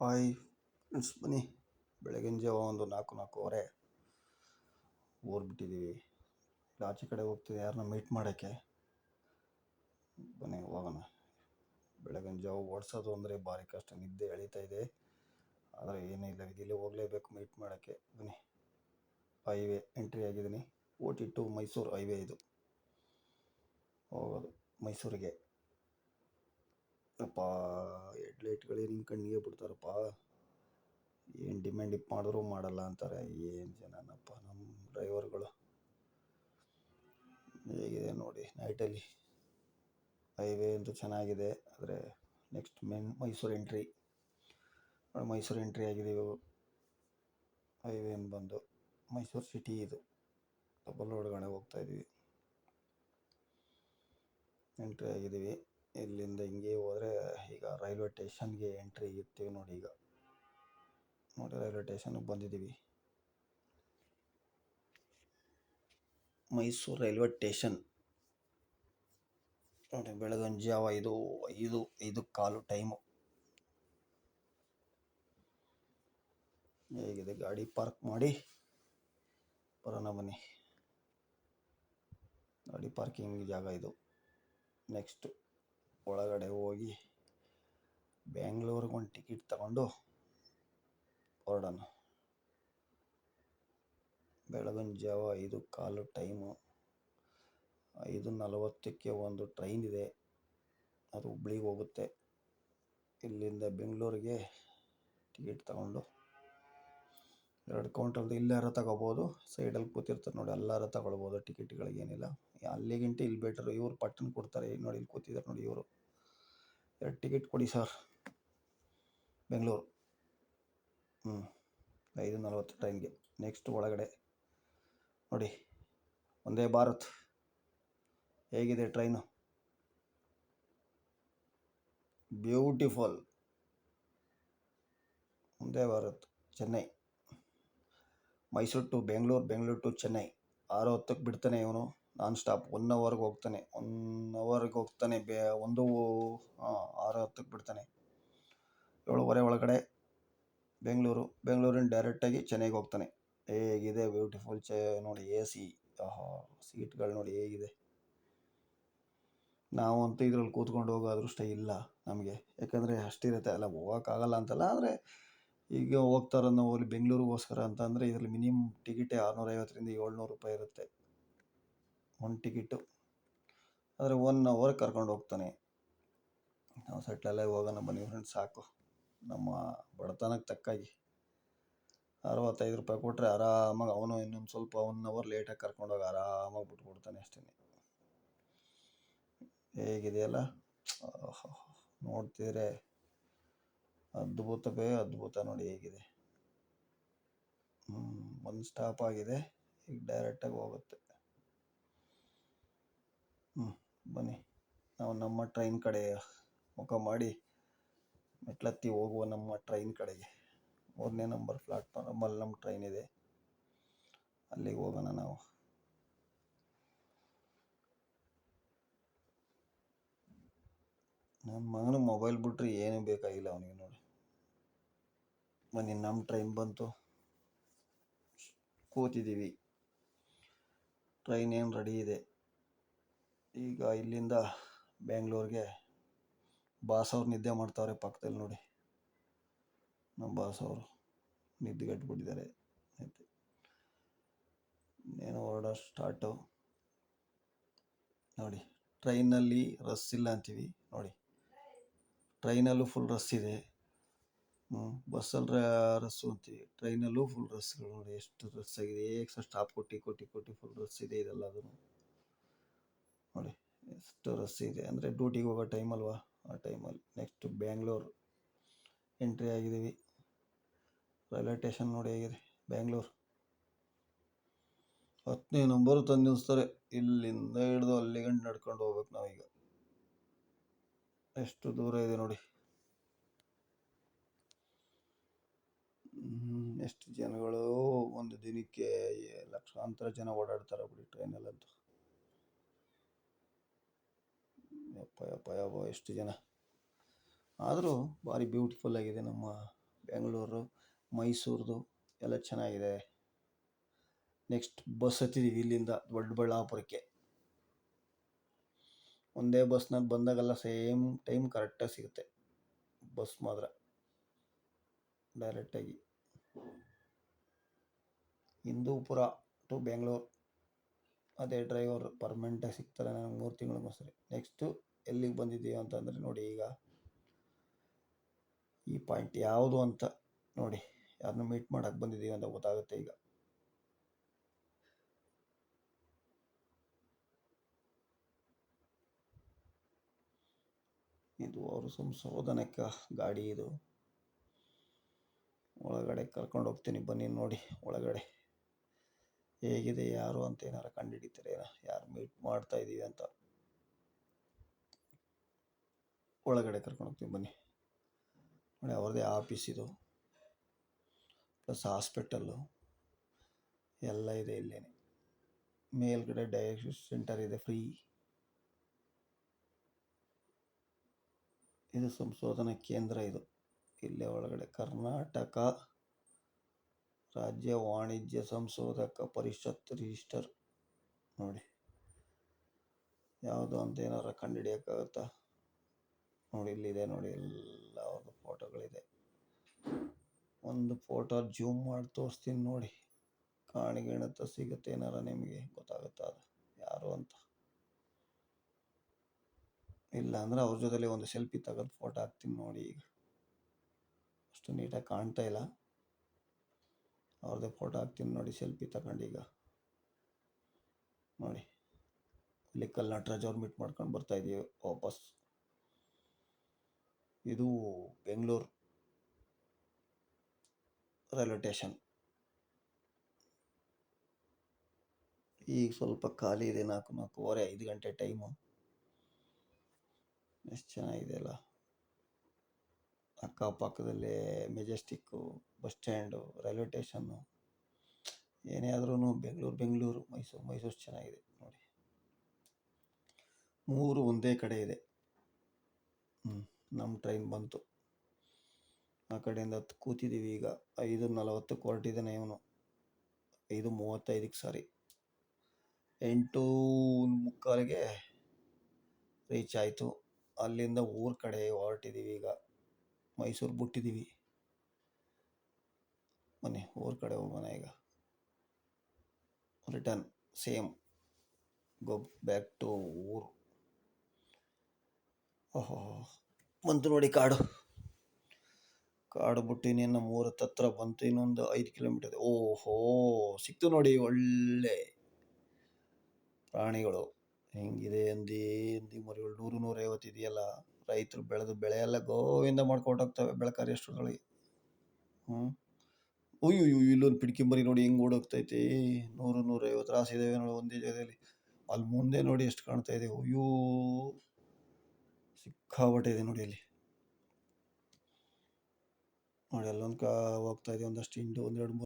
Hi friends ಬನ್ನಿ, ಬೆಳಗಿನ ಜಾವ ಒಂದು ನಾಲ್ಕು, ನಾಲ್ಕೂವರೆ. ಊರು ಬಿಟ್ಟಿದ್ದೀವಿ ಇಲ್ಲಿ ಆಚೆ ಕಡೆ ಹೋಗ್ತಿದ್ದೆ ಯಾರನ್ನ ಮೀಟ್ ಮಾಡೋಕ್ಕೆ. ಬನ್ನಿ, ಹೋಗೋಣ. ಬೆಳಗಿನ ಜಾವ ಓಡಿಸೋದು ಅಂದರೆ ಭಾರಿ ಕಷ್ಟ. ನಿದ್ದೆ ಎಳೀತಾ ಇದೆ. ಆದರೆ ಏನೂ ಇಲ್ಲ ಇಲ್ಲಿ ಹೋಗಲೇಬೇಕು ಮೀಟ್ ಮಾಡೋಕ್ಕೆ. ಬನ್ನಿ ಹೈವೇ ಎಂಟ್ರಿ ಆಗಿದ್ದೀನಿ. ಓಟಿ ಟು ಮೈಸೂರು ಹೈವೇ ಇದು. ಹೋಗೋದು ಮೈಸೂರಿಗೆ. ಅಪ್ಪ ಹೆಡ್ಲೈಟ್ಗಳೇ ಏನು ಕಣ್ಣಿಗೆ ಬಿಡ್ತಾರಪ್ಪ. ಏನು ಡಿಮ್ಯಾಂಡ್ ಇಪ್ ಮಾಡಿದ್ರು ಮಾಡಲ್ಲ ಅಂತಾರೆ. ಏನು ಜನನಪ್ಪ ನಮ್ಮ ಡ್ರೈವರ್ಗಳು ಹೇಗಿದೆ ನೋಡಿ ನೈಟಲ್ಲಿ ಹೈವೇ ಅಂತೂ ಚೆನ್ನಾಗಿದೆ, ಆದರೆ next main Mysuru entry Mysuru entry ಆಗಿದ್ದೀವಿ ಹೈವೇ ಬಂದು ಮೈಸೂರು ಸಿಟಿ ಇದು. ಡಬಲ್ ರೋಡ್ಗಡೆ ಹೋಗ್ತಾ ಇದ್ದೀವಿ ಎಂಟ್ರಿ ಆಗಿದ್ದೀವಿ. ಇಲ್ಲಿಂದ ಹಿಂಗೆ ಹೋದರೆ ಈಗ ರೈಲ್ವೆ ಟೇಷನ್ಗೆ ಎಂಟ್ರಿ ಇರ್ತೀವಿ ನೋಡಿ ಈಗ. ನೋಡಿ ರೈಲ್ವೆ ಟೇಷನ್ಗೆ ಬಂದಿದ್ದೀವಿ. ಮೈಸೂರು ರೈಲ್ವೆ ಟೇಷನ್ ನೋಡಿ ಬೆಳಗಿನ ಜಾವ ಇದು ಐದು ಐದು ಕಾಲು ಟೈಮು. ಹೇಗಿದೆ ಗಾಡಿ ಪಾರ್ಕ್ ಮಾಡಿ. ಬರೋಣ ಬನ್ನಿ. ಗಾಡಿ ಪಾರ್ಕಿಂಗ್ ಜಾಗ ಇದು. ನೆಕ್ಸ್ಟ್. ಒಳಗಡೆ ಹೋಗಿ ಬೆಂಗಳೂರಿಗೆ ಒಂದು ಟಿಕೆಟ್ ತಗೊಂಡು ಹೊರಡೋಣ. ಬೆಳಗಿನ ಜಾವ ಐದು ಕಾಲು ಟೈಮು, ಐದು ನಲವತ್ತಕ್ಕೆ ಒಂದು ಟ್ರೈನ್ ಇದೆ, ಅದು ಹುಬ್ಳಿಗೆ ಹೋಗುತ್ತೆ. ಇಲ್ಲಿಂದ ಬೆಂಗಳೂರಿಗೆ ಟಿಕೆಟ್ ತಗೊಂಡು ಎರಡು ಕೌಂಟರ್ದು ಇಲ್ಲಾರ ತಗೋಬೋದು. ಸೈಡಲ್ಲಿ ಕೂತಿರ್ತಾರೆ ನೋಡಿ, ಎಲ್ಲಾರ ತಗೊಳ್ಬೋದು ಟಿಕೆಟ್ಗಳಿಗೇನಿಲ್ಲ ಅಲ್ಲಿಗಿಂತ ಇಲ್ಲಿ ಬೆಟ್ರು ಇವ್ರು ಪಟ್ಟನ್ ಕೊಡ್ತಾರೆ. ನೋಡಿ, ಇಲ್ಲಿ ಕೂತಿದ್ದಾರೆ ನೋಡಿ ಇವರು. ಎರಡು ಟಿಕೆಟ್ ಕೊಡಿ ಸರ್ ಬೆಂಗಳೂರು. ಹ್ಞೂ ಐದು ನಲವತ್ತು ಟೈಮ್ಗೆ ನೆಕ್ಸ್ಟ್ ಒಳಗಡೆ. ನೋಡಿ, ಒಂದೇ ಭಾರತ್. ಹೇಗಿದೆ train beautiful Vande Bharat, Chennai. Mysuru to Bengaluru Bengaluru to Chennai. ಆರು ಹತ್ತಕ್ಕೆ ಬಿಡ್ತಾನೆ ಇವನು. Non stop. ಒನ್ ಅವರ್ಗೆ ಹೋಗ್ತಾನೆ. ಒನ್ ಅವರ್ಗೆ ಹೋಗ್ತಾನೆ ಬೇ, ಒಂದು ಆರು ಹತ್ತಕ್ಕೆ ಬಿಡ್ತಾನೆ. ಏಳುವರೆ ಒಳಗಡೆ ಬೆಂಗಳೂರು. ಬೆಂಗಳೂರಿನ ಡೈರೆಕ್ಟಾಗಿ ಚೆನ್ನೈಗೆ ಹೋಗ್ತಾನೆ. ಹೇಗಿದೆ ಬ್ಯೂಟಿಫುಲ್ ಚೆ, ನೋಡಿ ಎ ಸಿ ಆಹಾ ಸೀಟ್ಗಳು ನೋಡಿ ಹೇಗಿದೆ. ನಾವು ಅಂತೂ ಇದ್ರಲ್ಲಿ ಕೂತ್ಕೊಂಡು ಹೋಗೋ ಅದೃಷ್ಟ ಇಲ್ಲ ನಮಗೆ. ಯಾಕಂದರೆ ಅಷ್ಟಿರುತ್ತೆ. ಅಲ್ಲ, ಹೋಗೋಕ್ಕಾಗಲ್ಲ ಅಂತಲ್ಲ, ಆದರೆ ಈಗ ಹೋಗ್ತಾರೆ ನಾವು ಅಲ್ಲಿ ಬೆಂಗಳೂರಿಗೋಸ್ಕರ ಅಂತಂದರೆ ಇದರಲ್ಲಿ ಮಿನಿಮಮ್ ಟಿಕೆಟೇ ಆರುನೂರೈವತ್ತರಿಂದ ಏಳ್ನೂರು ರೂಪಾಯಿ ಇರುತ್ತೆ. One ticket. ಆದರೆ ಒನ್ ಅವರ್ ಕರ್ಕೊಂಡು ಹೋಗ್ತಾನೆ. ನಾವು ಸೆಟ್ಲಲ್ಲೇ ಹೋಗೋಣ ಬನ್ನಿ ಫ್ರೆಂಡ್ಸ್ ಸಾಕು. ನಮ್ಮ ಬಡತನಕ್ಕೆ ತಕ್ಕಾಗಿ. ಅರವತ್ತೈದು ರೂಪಾಯಿ ಕೊಟ್ಟರೆ ಆರಾಮಾಗಿ ಅವನು ಇನ್ನೊಂದು ಸ್ವಲ್ಪ ಒನ್ ಅವರ್ ಲೇಟಾಗಿ ಕರ್ಕೊಂಡೋಗಿ ಆರಾಮಾಗಿ ಬಿಟ್ಬಿಡ್ತಾನೆ ಅಷ್ಟೇ. ಹೇಗಿದೆಯಲ್ಲ ನೋಡ್ತಿದ್ರೆ ಅದ್ಭುತವೇ ಅದ್ಭುತ ನೋಡಿ ಹೇಗಿದೆ. ಒಂದು ಸ್ಟಾಪ್ ಆಗಿದೆ. ಈಗ ಡೈರೆಕ್ಟಾಗಿ ಹೋಗುತ್ತೆ. ಹ್ಞೂ ಬನ್ನಿ. ನಾವು ನಮ್ಮ ಟ್ರೈನ್ ಕಡೆ ಮುಖ ಮಾಡಿ ಮೆಟ್ಲತ್ತಿ ಹೋಗುವ ನಮ್ಮ ಟ್ರೈನ್ ಕಡೆಗೆ. ಮೂರನೇ ನಂಬರ್ ಪ್ಲಾಟ್ಫಾರ್ಮಲ್ಲಿ ನಮ್ಮ ಟ್ರೈನ್ ಇದೆ. ಅಲ್ಲಿಗೆ ಹೋಗೋಣ ನಾವು. ನನ್ನ ಮಗನ ಮೊಬೈಲ್ ಬಿಟ್ರೆ ಏನೂ ಬೇಕಾಗಿಲ್ಲ ಅವನಿಗೆ ನೋಡಿ. ಬನ್ನಿ ನಮ್ಮ ಟ್ರೈನ್ ಬಂತು. ಕೂತಿದ್ದೀವಿ. ಟ್ರೈನ್ ಏನು ರೆಡಿ ಇದೆ. ಈಗ ಇಲ್ಲಿಂದ ಬೆಂಗಳೂರಿಗೆ ಬಾಸ್ ಅವ್ರು ನಿದ್ದೆ ಮಾಡ್ತಾವ್ರೆ ಪಕ್ಕದಲ್ಲಿ ನೋಡಿ. ನಮ್ಮ ಬಾಸ್ ಅವರು ನಿದ್ದೆಗೆಟ್ಬಿಟ್ಟಿದ್ದಾರೆ ಇನ್ನೇನು ಹೊರಡೋ ಸ್ಟಾರ್ಟು ನೋಡಿ ಟ್ರೈನಲ್ಲಿ ರಸ್ ಇಲ್ಲ ಅಂತೀವಿ. ನೋಡಿ ಟ್ರೈನಲ್ಲೂ ಫುಲ್ ರಸ್ ಇದೆ. ಬಸ್ಸಲ್ಲಿ ರಸ್ಸು ಅಂತೀವಿ. ಟ್ರೈನಲ್ಲೂ ಫುಲ್ ರಸ್ಗಳು ನೋಡಿ, ಎಷ್ಟು ರಸ್ ಆಗಿದೆ. ಏಕ್ಸ ಸ್ಟಾಪ್ ಕೊಟ್ಟು ಕೊಟ್ಟು ಕೊಟ್ಟು ಫುಲ್ ರಸ್ ಇದೆ ಇದೆಲ್ಲ ಅದು ನೋಡಿ, ಎಷ್ಟು ರಸ್ ಇದೆ. ಅಂದರೆ ಡ್ಯೂಟಿಗೆ ಹೋಗೋ ಟೈಮ್ ಅಲ್ವಾ? ಆ ಟೈಮಲ್ಲಿ ನೆಕ್ಸ್ಟ್ ಬ್ಯಾಂಗ್ಳೂರು ಎಂಟ್ರಿ ಆಗಿದ್ದೀವಿ. ರೈಲ್ವೆ ಸ್ಟೇಷನ್ ನೋಡಿ ಹೇಗಿದೆ. ಬ್ಯಾಂಗ್ಳೂರು ಹತ್ತನೇ ನಂಬರು ತಂದು ನಿಲ್ಲಿಸ್ತಾರೆ ಇಲ್ಲಿಂದ ಹಿಡಿದು ಅಲ್ಲಿಗಂಡು ನಡ್ಕೊಂಡು ಹೋಗ್ಬೇಕು ನಾವೀಗ. ಎಷ್ಟು ದೂರ ಇದೆ ನೋಡಿ. ಎಷ್ಟು ಜನಗಳು ಒಂದು ದಿನಕ್ಕೆ ಲಕ್ಷಾಂತರ ಜನ ಓಡಾಡ್ತಾರೆ ಬಿಡಿ ಟ್ರೈನಲ್ಲಂತೂ ಯಪ್ಪ ಯಪ್ಪ ಯಪ್ಪ, ಎಷ್ಟು ಜನ. ಆದರೂ ಭಾರಿ ಬ್ಯೂಟಿಫುಲ್ ಆಗಿದೆ ನಮ್ಮ ಬೆಂಗಳೂರು, ಮೈಸೂರ್ದು, ಎಲ್ಲ ಚೆನ್ನಾಗಿದೆ. ನೆಕ್ಸ್ಟ್ ಬಸ್ ಹತ್ತಿದ್ದೀವಿ ಇಲ್ಲಿಂದ ದೊಡ್ಡಬಳ್ಳಾಪುರಕ್ಕೆ. ಒಂದೇ ಬಸ್ನಾಗ ಬಂದಾಗೆಲ್ಲ ಸೇಮ್ ಟೈಮ್ ಕರೆಕ್ಟಾಗಿ ಸಿಗುತ್ತೆ. ಬಸ್ ಮಾತ್ರ. ಡೈರೆಕ್ಟಾಗಿ ಹಿಂದೂಪುರ ಟು ಬೆಂಗಳೂರು. ಅದೇ ಡ್ರೈವರ್ ಪರ್ಮನೆಂಟಾಗಿ ಸಿಗ್ತಾರೆ ನನಗೆ ಮೂರು ತಿಂಗಳು ಮೊಸರಿ ನೆಕ್ಸ್ಟು ಎಲ್ಲಿಗೆ ಬಂದಿದ್ದೀವಿ ಅಂತಂದರೆ ನೋಡಿ ಈಗ ಈ ಪಾಯಿಂಟ್ ಯಾವುದು ಅಂತ ನೋಡಿ. ಯಾರನ್ನು ಮೀಟ್ ಮಾಡೋಕ್ಕೆ ಬಂದಿದ್ದೀವಿ ಅಂತ ಗೊತ್ತಾಗುತ್ತೆ ಈಗ. ಇದು ಅವರು ಸಂಶೋಧನಕ್ಕೆ ಗಾಡಿ ಇದು. ಒಳಗಡೆ ಕರ್ಕೊಂಡು ಹೋಗ್ತೀನಿ. ಬನ್ನಿ ನೋಡಿ ಒಳಗಡೆ. ಹೇಗಿದೆ, ಯಾರು ಅಂತ ಏನಾರು ಕಂಡುಹಿಡಿತಾರೆ, ಯಾರು ಮೀಟ್ ಮಾಡ್ತಾ ಇದ್ದೀವಿ ಅಂತ. ಒಳಗಡೆ ಕರ್ಕೊಂಡು ಹೋಗ್ತೀನಿ, ಬನ್ನಿ. ನೋಡಿ, ಅವ್ರದ್ದೇ ಆಫೀಸ್ ಇದು. ಪ್ಲಸ್ ಹಾಸ್ಪಿಟಲ್ಲು ಎಲ್ಲ ಇದೆ ಇಲ್ಲೇ ಮೇಲ್ಗಡೆ ಡಯಾಲಿಸಿಸ್ ಸೆಂಟರ್ ಇದೆ ಫ್ರೀ ಇದು ಸಂಶೋಧನಾ ಕೇಂದ್ರ ಇದು. ಇಲ್ಲೇ ಒಳಗಡೆ ಕರ್ನಾಟಕ ರಾಜ್ಯ ವಾಣಿಜ್ಯ ಸಂಶೋಧಕ ಪರಿಷತ್ ರಿಜಿಸ್ಟರ್. ನೋಡಿ. ಯಾವುದು ಅಂತ ಏನಾರ ಕಂಡುಹಿಡಿಯೋಕ್ಕಾಗತ್ತಾ? ನೋಡಿ, ಇಲ್ಲಿದೆ ನೋಡಿ ಎಲ್ಲ ಅವ್ರದ್ದು ಫೋಟೋಗಳಿದೆ. ಒಂದು ಫೋಟೋ ಜೂಮ್ ಮಾಡಿ ತೋರಿಸ್ತೀನಿ ನೋಡಿ. ಕಾಣಿಗಿಣತ ಸಿಗುತ್ತೆ ಏನಾರ ನಿಮಗೆ? ಗೊತ್ತಾಗುತ್ತಾ ಅದು? ಯಾರು ಅಂತ? ಇಲ್ಲ ಅಂದ್ರೆ ಅವ್ರ ಜೊತೆಲಿ ಒಂದು ಸೆಲ್ಫಿ ತೆಗೆದು ಫೋಟೋ ಹಾಕ್ತೀನಿ ನೋಡಿ ಈಗ. ಅಷ್ಟು ನೀಟಾಗಿ ಕಾಣ್ತಾ ಇಲ್ಲ. ಅವ್ರದ್ದೇ ಫೋಟೋ ಹಾಕ್ತೀನಿ ನೋಡಿ ಸೆಲ್ಫಿ ತಗೊಂಡು ಈಗ. ನೋಡಿ ಇಲ್ಲಿ ಕಲ್ ನಟರಾಜ್ ಅವ್ರು ಮೀಟ್ ಮಾಡ್ಕೊಂಡು ಬರ್ತಾ ಇದೀವಿ ವಾಪಸ್. ಇದು ಬೆಂಗಳೂರು ರೈಲ್ವೆ ಸ್ಟೇಷನ್. ಈಗ ಸ್ವಲ್ಪ ಖಾಲಿ ಇದೆ ನಾಲ್ಕು ನಾಲ್ಕೂವರೆ, ಐದು ಗಂಟೆ ಟೈಮು. ಎಷ್ಟು ಚೆನ್ನಾಗಿದೆ ಅಲ್ಲ. ಅಕ್ಕಪಕ್ಕದಲ್ಲೇ Majestic bus stand railway station ಏನೇ ಆದ್ರೂ ಬೆಂಗಳೂರು ಬೆಂಗಳೂರು, ಮೈಸೂರು ಮೈಸೂರು ಚೆನ್ನಾಗಿದೆ ನೋಡಿ. ಮೂರು ಒಂದೇ ಕಡೆ ಇದೆ. ಹ್ಞೂ ನಮ್ಮ ಟ್ರೈನ್ ಬಂತು. ಆ ಕಡೆಯಿಂದ ಹತ್ತು ಕೂತಿದ್ದೀವಿ ಈಗ ಐದು ನಲವತ್ತಕ್ಕೆ ಹೊರಟಿದ್ದಾನೆ ಇವನು. ಐದು ಮೂವತ್ತೈದಕ್ಕೆ ಸಾರಿ. ಎಂಟು ಮುಕ್ಕಾಲಿಗೆ ರೀಚ್ ಆಯಿತು. ಅಲ್ಲಿಂದ ಊರ ಕಡೆ ಹೊರಟಿದ್ದೀವಿ ಈಗ. ಮೈಸೂರು ಬಿಟ್ಟಿದ್ದೀವಿ. ಬನ್ನಿ ಊರ ಕಡೆ ಹೋಗೋಣ ಈಗ. Return same go back to ಊರು. ಓಹೋ, ಬಂತು ನೋಡಿ ಕಾಡು. ಕಾಡು ಬಿಟ್ಟು ಇನ್ನೇನು ಊರ ಹತ್ರ ಬಂತು, ಇನ್ನೊಂದು ಐದು ಕಿಲೋಮೀಟರ್ ಓಹೋ, ಸಿಕ್ತು ನೋಡಿ ಒಳ್ಳೆ. ಪ್ರಾಣಿಗಳು. ಹೆಂಗಿದೆ ಅಂದಿ ಅಂದಿ ಮರಿಗಳು. ನೂರು ನೂರೈವತ್ತು ಇದೆಯಲ್ಲ. ರೈತರು ಬೆಳೆದು ಬೆಳೆ ಎಲ್ಲ ಗೋವಿಂದ ಮಾಡ್ಕೊಂಡು ಹೋಗ್ತವೆ ಬೆಳಕಾರಿ ಅಷ್ಟರೊಳಗೆ. ಹ್ಞೂ ಅಯ್ಯೋ ಇಲ್ಲೊಂದು ಮರಿ ನೋಡಿ ಹೆಂಗೆ ಓಡೋಗ್ತೈತಿ. ನೂರು ನೂರೈವತ್ತು ರಾಸಿ ಇದಾವೆ ನೋಡಿ ಒಂದೇ ಜಾಗದಲ್ಲಿ. ಅಲ್ಲಿ ಮುಂದೆ ನೋಡಿ ಎಷ್ಟು ಕಾಣ್ತಾ ಇದೆ. ಅಯ್ಯೋ ಸಿಕ್ಕಾಬಟ್ಟೆ ಇದೆ ನೋಡಿ ಅಲ್ಲಿ ನೋಡಿ ಅಲ್ಲೊಂದು ಕಾ ಹೋಗ್ತಾ ಇದೆ ಒಂದಷ್ಟು ಹಿಂಡು ಒಂದೆರಡು ಮೂರು